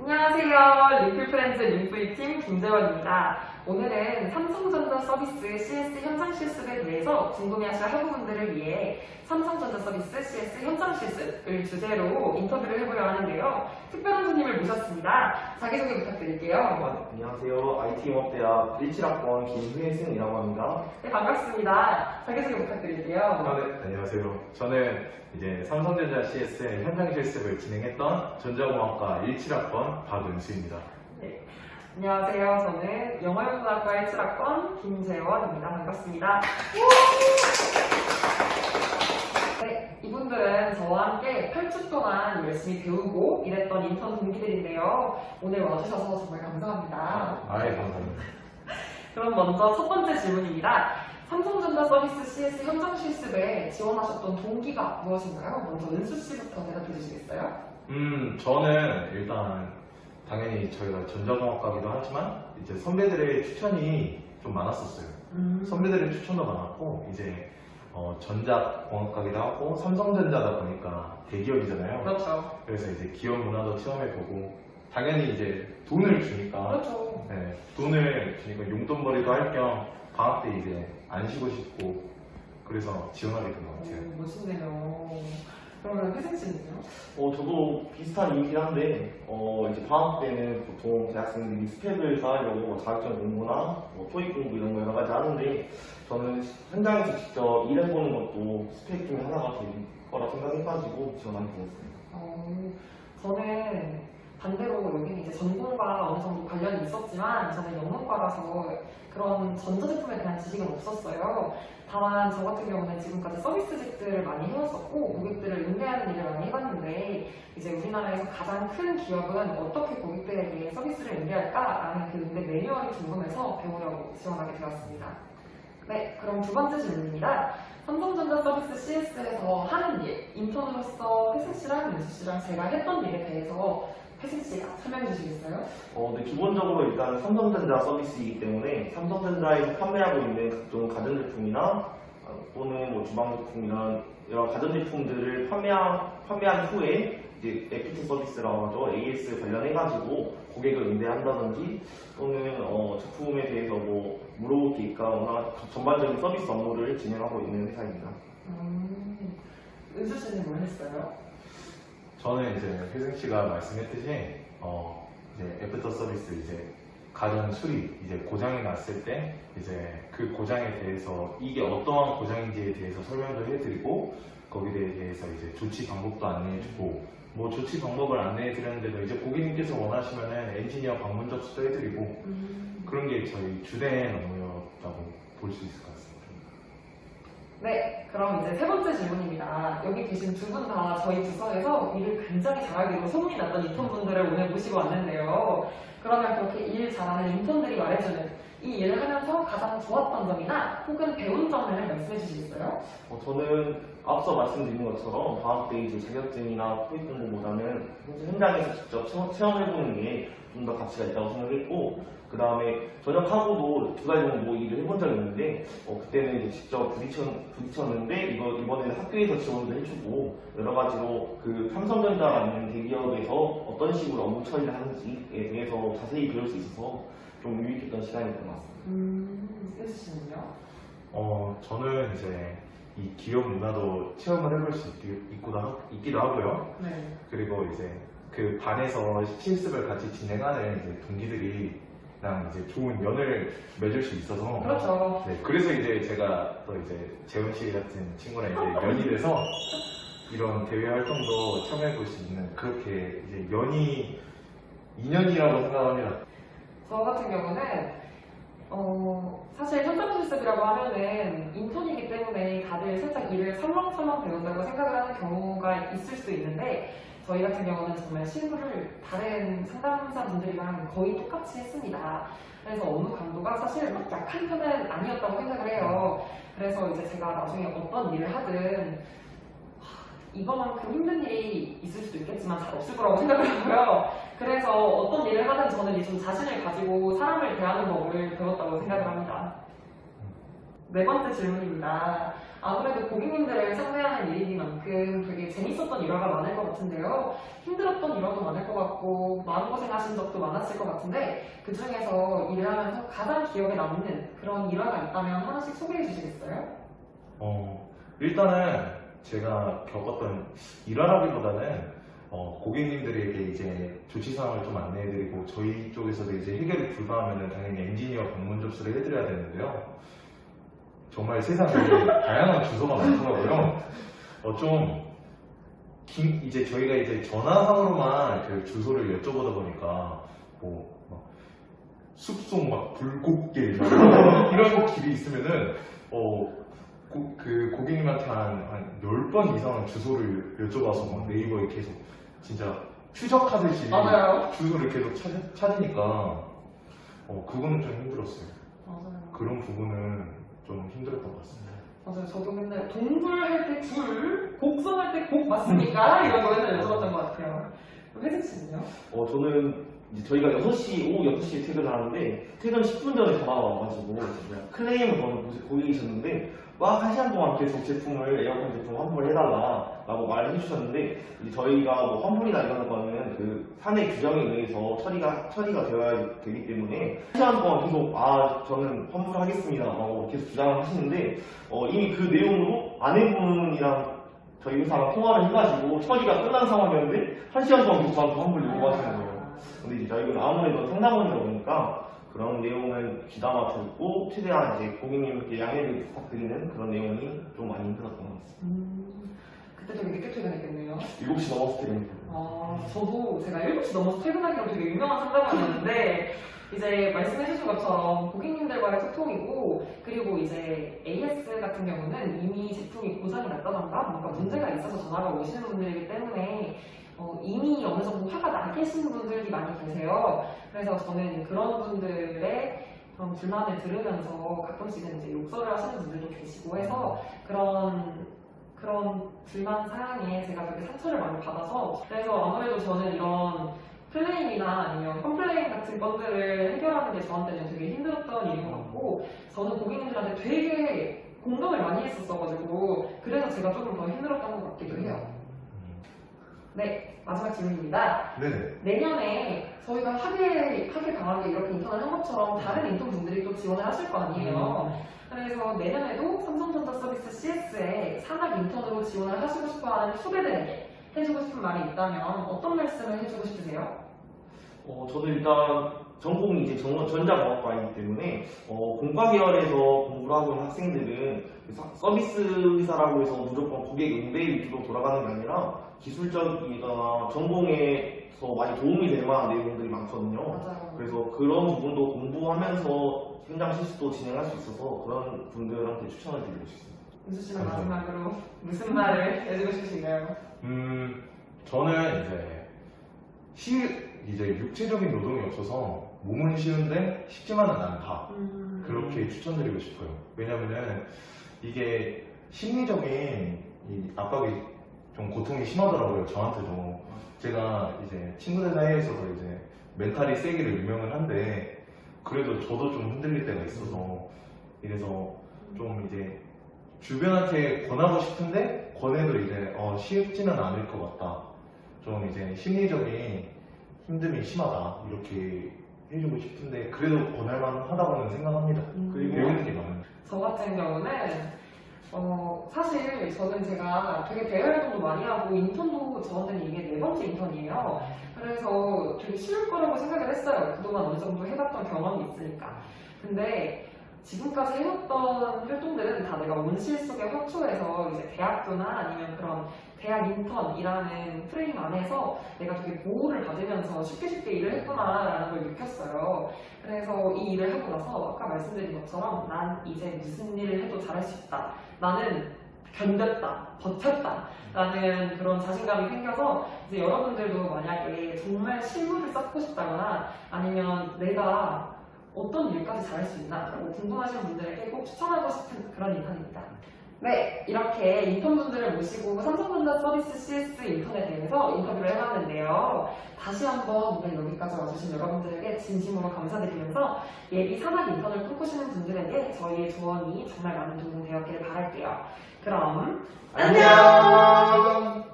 안녕하세요. 링플프렌즈 링플팀 김재원입니다. 오늘은 삼성전자 서비스 CS 현장 실습에 대해서 궁금해하실 학우분들을 위해 삼성전자 서비스 CS 현장 실습을 주제로 인터뷰를 해보려 하는데요. 특별한 손님을 모셨습니다. 자기소개 부탁드릴게요. 어, 안녕하세요. IT용업대학 17학번 김휘승이라고 합니다. 네, 반갑습니다. 자기소개 부탁드릴게요. 아, 네. 안녕하세요. 저는 이제 삼성전자 CS 현장 실습을 진행했던 전자공학과 17학번 박은수입니다. 네. 안녕하세요. 저는 영어연구학과 17학번 김재원입니다. 반갑습니다. 네, 이분들은 저와 함께 8주 동안 열심히 배우고 일했던 인턴 동기들인데요. 오늘 와주셔서 정말 감사합니다. 아예 감사합니다. 그럼 먼저 첫 번째 질문입니다. 삼성전자 서비스 CS 현장 실습에 지원하셨던 동기가 무엇인가요? 먼저 은수 씨부터 대답해 주시겠어요? 음, 저는 일단 당연히 저희가 전자공학과기도 하지만 이제 선배들의 추천이 좀 많았었어요. 음, 선배들의 추천도 많았고 이제 어, 전자공학과기도 하고 삼성전자다 보니까 대기업이잖아요. 그렇죠. 그래서 이제 기업 문화도 체험해보고 당연히 이제 돈을 주니까 그렇죠. 네, 돈을 주니까 용돈벌이도 할 겸 방학 때 이제 안 쉬고 싶고 그래서 지원하게 된 것 같아요. 오, 멋있네요. 그러면 혜승 씨는요? 어, 저도 비슷한 이유긴 한데, 어, 이제 방학 때는 보통 대학생들이 스펙을 쌓으려고 뭐 자격증 공부나 뭐 토익 공부 이런 거 여러 가지 하는데, 저는 현장에서 직접 일해보는 것도 스펙 중에 하나가 될 거라 생각해가지고 지원하게 되었습니다. 어, 저는 반대로 여기는 이제 전공과 어느 정도 관련이 있었지만 저는 영문과라서 그런 전자제품에 대한 지식은 없었어요. 다만 저 같은 경우는 지금까지 서비스직들을 많이 해왔었고 고객들을 응대하는 일을 많이 해봤는데 이제 우리나라에서 가장 큰 기업은 어떻게 고객들에게 서비스를 응대할까라는 그 응대 매뉴얼이 궁금해서 배우려고 지원하게 되었습니다. 네, 그럼 두 번째 질문입니다. 삼성전자 서비스 CS에서 하는 일, 인턴으로서 혜승 씨랑 윤수 씨랑 제가 했던 일에 대해서 혜승 씨가 설명해 주시겠어요? 어, 근데 기본적으로 일단 삼성전자 서비스이기 때문에 삼성전자에서 판매하고 있는 각종 가전제품이나 어, 또는 뭐 주방제품이나 여러 가전제품들을 판매한, 판매한 후에 이제 FT 서비스라고 하죠. AS 관련해가지고 고객을 응대한다든지 또는 어, 제품에 대해서 뭐 물어볼 게 있거나 전반적인 서비스 업무를 진행하고 있는 회사입니다. 음, 윤수 씨는 뭘 했어요? 저는 이제 혜승 씨가 말씀했듯이 어, 이제 애프터 서비스 이제 가전 수리 이제 고장이 났을 때 이제 그 고장에 대해서 이게 어떠한 고장인지에 대해서 설명도 해드리고 거기에 대해서 이제 조치 방법도 안내해주고 뭐 조치 방법을 안내해드렸는데도 이제 고객님께서 원하시면은 엔지니어 방문 접수도 해드리고 음, 그런 게 저희 주된 업무였다고 볼 수 있을 것 같습니다. 네, 그럼 이제 세 번째 질문입니다. 여기 계신 두 분 다 저희 부서에서 일을 굉장히 잘하기로 소문이 났던 인턴분들을 오늘 모시고 왔는데요. 그러면 그렇게 일 잘하는 인턴들이 말해주는 이 일을 하면서 가장 좋았던 점이나 혹은 배운 점을 말씀해 주시겠어요? 어, 저는 앞서 말씀드린 것처럼 방학 때 이제 자격증이나 토익 공부보다는 현장에서 직접 체험- 체험해보는 게 좀 더 가치가 있다고 생각했고 그 다음에 전역하고도 두 달 정도 뭐 일을 해본 적이 있는데 어, 그때는 이제 직접 부딪혔, 부딪혔는데 이거 이번에는 학교에서 지원도 해주고 여러 가지로 그 삼성전자라는 대기업에서 어떤 식으로 업무 처리를 하는지에 대해서 자세히 배울 수 있어서 좀 유익했던 시간이었던 것 같습니다. 음, 씨는요? 어, 저는 이제 이 기업 문화도 체험을 해볼 수 있기, 있기도, 하, 있기도 하고요. 네. 그리고 이제 그 반에서 실습을 같이 진행하는 이제 동기들이랑 이제 좋은 연을 맺을 수 있어서 그렇죠. 네, 그래서 이제 제가 또 이제 재훈 씨 같은 친구랑 이제 연이 돼서 이런 대외 활동도 참여해 볼 수 있는 그렇게 이제 연이 인연이라고 생각합니다. 저 같은 경우는 어, 사실 현장 실습이라고 하면은 때문에 다들 살짝 일을 설렁설렁 배운다고 생각을 하는 경우가 있을 수도 있는데 저희 같은 경우는 정말 실무를 다른 상담사 분들이랑 거의 똑같이 했습니다. 그래서 업무 강도가 사실 막 약한 편은 아니었다고 생각을 해요. 그래서 이제 제가 나중에 어떤 일을 하든 하, 이거만큼 힘든 일이 있을 수도 있겠지만 잘 없을 거라고 생각을 하고요. 그래서 어떤 일을 하든 저는 이제 좀 자신을 가지고 사람을 대하는 법을 배웠다고 생각을 합니다. 네 번째 질문입니다. 아무래도 고객님들을 상대하는 일이니만큼 되게 재밌었던 일화가 많을 것 같은데요. 힘들었던 일화도 많을 것 같고 마음 고생하신 적도 많았을 것 같은데 그 중에서 일을 하면서 가장 기억에 남는 그런 일화가 있다면 하나씩 소개해 주시겠어요? 어, 일단은 제가 겪었던 일화라기보다는 어, 고객님들에게 이제 조치사항을 좀 안내해드리고 저희 쪽에서도 이제 해결이 불가하면 당연히 엔지니어 방문 접수를 해드려야 되는데요. 정말 세상에 다양한 주소가 많더라고요. 어, 좀 긴- 이제 저희가 이제 전화상으로만 그 주소를 여쭤보다 보니까 뭐 막 숲속 막 불꽃길 막 이런, 길이 있으면은 어, 고, 그 고객님한테 한, 한 10번 이상은 주소를 여쭤봐서 막 네이버에 계속 진짜 추적하듯이 맞아요. 주소를 계속 찾, 찾으니까 어, 그거는 좀 힘들었어요. 맞아요. 그런 부분은 좀 힘들었던 것 같습니다. 맞아요. 저도 맨날 동굴 할 때 굴, 곡성 할 때 곡 맞습니까? 이런 거 맨날 여쭤봤던 것 같아요. 혜진 씨는요? 어, 저는 이제 저희가 6시, 오후 6시에 퇴근을 하는데 퇴근 10분 전에 전화가 와가지고 클레임을 거는 곳에 고객이 계셨는데 막 1시간 동안 계속 제품을 에어컨 제품 환불을 해달라라고 말을 해주셨는데 이제 저희가 뭐 환불이나 이런 거는 그 사내 규정에 의해서 처리가 처리가 되어야 되기 때문에 1시간 동안 계속 아 저는 환불하겠습니다 라고 계속 주장을 하시는데 어, 이미 그 내용으로 아내분이랑 저희 회사랑 통화를 해가지고 처리가 끝난 상황이었는데 1시간 동안 계속 저한테 환불 요구하시는 거예요. 근데 이제 저희는 아무래도 상담원이다 보니까 그런 내용을 귀담아 듣고 최대한 이제 고객님께 양해를 부탁드리는 그런 내용이 좀 많이 힘들었던 것 같습니다. 음, 그때 되게 늦게 퇴근했겠네요. 7시 넘었을 때 는 아, 저도 제가 7시 넘어서 퇴근하기로 되게 유명한 상담원이었는데, 이제 말씀해주신 것처럼 고객님들과의 소통이고, 그리고 이제 AS 같은 경우는 이미 제품이 고장이 났다던가, 뭔가 문제가 있어서 전화가 오시는 분들이기 때문에, 어, 이미 어느 정도 화가 나 계신 분들이 많이 계세요. 그래서 저는 그런 분들의 그런 불만을 들으면서 가끔씩은 이제 욕설을 하시는 분들도 계시고 해서 그런 불만 사항에 제가 되게 상처를 많이 받아서 그래서 아무래도 저는 이런 클레임이나 아니면 컴플레인 같은 건들을 해결하는 게 저한테는 되게 힘들었던 일인 것 같고 저는 고객님들한테 되게 공감을 많이 했었어가지고 그래서 제가 조금 더 힘들었던 것 같기도 해요. 네, 마지막 질문입니다. 네네. 내년에 저희가 하게, 하게 강하게 이렇게 인턴을 한 것처럼 다른 인턴 분들이 또 지원을 하실 거 아니에요. 그래서 내년에도 삼성전자 서비스 CS에 산학 인턴으로 지원을 하시고 싶어 하는 후배들에게 해주고 싶은 말이 있다면 어떤 말씀을 해주고 싶으세요? 어, 저도 일단 전공이 이제 전, 전자공학과이기 때문에 어, 공과 계열에서 공부를 하고 있는 학생들은 사- 서비스 의사라고 해서 무조건 고객 응대 위주로 돌아가는 게 아니라 기술적이거나 전공에서 많이 도움이 될 만한 내용들이 많거든요. 맞아요. 그래서 그런 부분도 공부하면서 현장 실습도 진행할 수 있어서 그런 분들한테 추천을 드리고 싶습니다. 윤수 씨는 마지막으로 무슨 말을 해주고 싶으신가요? 음, 저는 이제 시 이제 육체적인 노동이 없어서 몸은 쉬운데 쉽지만은 않다. 음, 그렇게 추천드리고 싶어요. 왜냐면은 이게 심리적인 이 압박이 좀 고통이 심하더라고요. 저한테도. 제가 이제 친구들 사이에서도 이제 멘탈이 세기로 유명을 한데 그래도 저도 좀 흔들릴 때가 있어서 이래서 좀 이제 주변한테 권하고 싶은데 권해도 이제 어, 쉽지는 않을 것 같다. 좀 이제 심리적인 힘듦이 심하다. 이렇게 해주고 싶은데 그래도 권할만 하다고는 생각합니다. 음. 그리고 배우는 게 많아요. 저 같은 경우는 어, 사실 저는 제가 되게 대외 활동도 많이 하고 인턴도 저한테는 이게 네 번째 인턴이에요. 그래서 되게 쉬울 거라고 생각을 했어요. 그동안 어느 정도 해봤던 경험이 있으니까. 근데 지금까지 해왔던 활동들은 다 내가 온실 속에 확초해서 이제 대학교나 아니면 그런 대학 인턴이라는 프레임 안에서 내가 되게 보호를 받으면서 쉽게 쉽게 일을 했구나라는 걸 느꼈어요. 그래서 이 일을 하고 나서 아까 말씀드린 것처럼 난 이제 무슨 일을 해도 잘할 수 있다. 나는 견뎠다, 버텼다. 라는 그런 자신감이 생겨서 이제 여러분들도 만약에 정말 실무를 쌓고 싶다거나 아니면 내가 어떤 일까지 잘할 수 있나 라고 궁금하신 분들에게 꼭 추천하고 싶은 그런 인턴입니다. 네, 이렇게 인턴분들을 모시고 삼성전자 서비스 CS 인턴에 대해서 인터뷰를 해봤는데요. 다시 한번 오늘 여기까지 와주신 여러분들에게 진심으로 감사드리면서 예비 산학 인턴을 꿈꾸시는 분들에게 저희의 조언이 정말 많은 도움이 되었기를 바랄게요. 그럼 안녕!